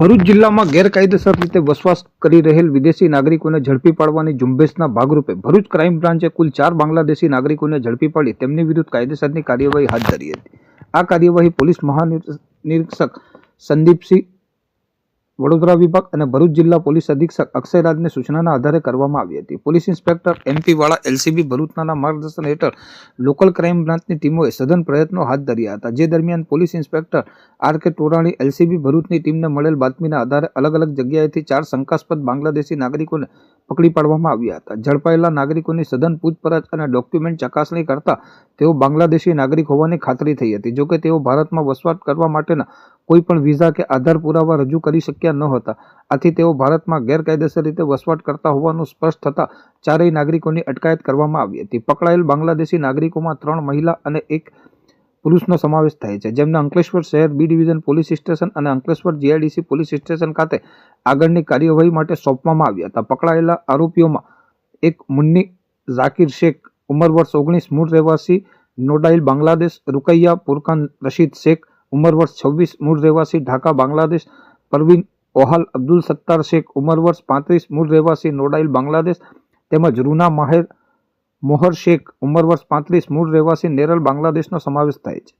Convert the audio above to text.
ભરૂચ જિલ્લામાં ગેરકાયદેસર રીતે વસવાસ કરી રહેલ વિદેશી નાગરિકોને ઝડપી પાડવાની ઝુંબેશના ભાગરૂપે ભરૂચ ક્રાઇમ બ્રાન્ચે કુલ ચાર બાંગ્લાદેશી નાગરિકોને ઝડપી પાડી તેમની વિરુદ્ધ કાયદેસરની કાર્યવાહી હાથ ધરી હતી. આ કાર્યવાહી પોલીસ મહાનિરીક્ષક સંદીપસિંહ વડોદરા વિભાગ અને ભરૂચ જિલ્લા પોલીસ અધિક્ષક અક્ષયરાજને સૂચનાના આધારે કરવામાં આવી હતી. Police inspector M P LCB ભરૂચના માર્ગદર્શન હેઠળ લોકલ ક્રાઇમ બ્રાન્ચની ટીમોએ સઘન પ્રયત્નો હાથ ધર્યા હતા. જે દરમિયાન police inspector R K Torani LCB ભરૂચની ટીમને મળેલ બાતમીના આધારે અલગ અલગ જગ્યાએથી ચાર શંકાસ્પદ બાંગ્લાદેશી નાગરિકોને પકડી પાડવામાં આવ્યા હતા. ઝડપાયેલા નાગરિકોની સઘન પૂછપરછ અને ડોક્યુમેન્ટ ચકાસણી કરતા તેઓ બાંગ્લાદેશી નાગરિક હોવાની ખાતરી થઈ હતી. જોકે તેઓ ભારતમાં વસવાટ કરવા માટેના કોઈપણ વિઝા કે આધાર પુરાવા રજૂ કરી શક્યા ન હતા. આથી તેઓ ભારતમાં ગેરકાયદેસર રીતે વસવાટ કરતા હોવાનું સ્પષ્ટ થતાં ચારેય નાગરિકોની અટકાયત કરવામાં આવી હતી. પકડાયેલ બાંગ્લાદેશી નાગરિકોમાં ત્રણ મહિલા અને એક પુરુષનો સમાવેશ થાય છે. જેમને અંકલેશ્વર શહેર બી ડિવિઝન પોલીસ સ્ટેશન અને અંકલેશ્વર જીઆઈડીસી પોલીસ સ્ટેશન ખાતે આગળની કાર્યવાહી માટે સોંપવામાં આવ્યા હતા. પકડાયેલા આરોપીઓમાં એક મુન્ની ઝાકિર શેખ, ઉંમર વર્ષ ઓગણીસ, મૂળ રહેવાસી નોડાઇલ બાંગ્લાદેશ, રૂકૈયા પુરકાન રશીદ શેખ, ઉંમર વર્ષ છવ્વીસ, મૂળ રહેવાસી ઢાકા બાંગ્લાદેશ, પરવીન ઓહાલ અબ્દુલ સત્તાર શેખ ઉંમર વર્ષ પાંત્રીસ, મૂળ રહેવાસી નોડાઇલ બાંગ્લાદેશ, તેમજ રૂના માહેર મોહર શેખ ઉંમર વર્ષ પાંત્રીસ, મૂળ રહેવાસી નેરલ બાંગ્લાદેશનો સમાવેશ થાય છે.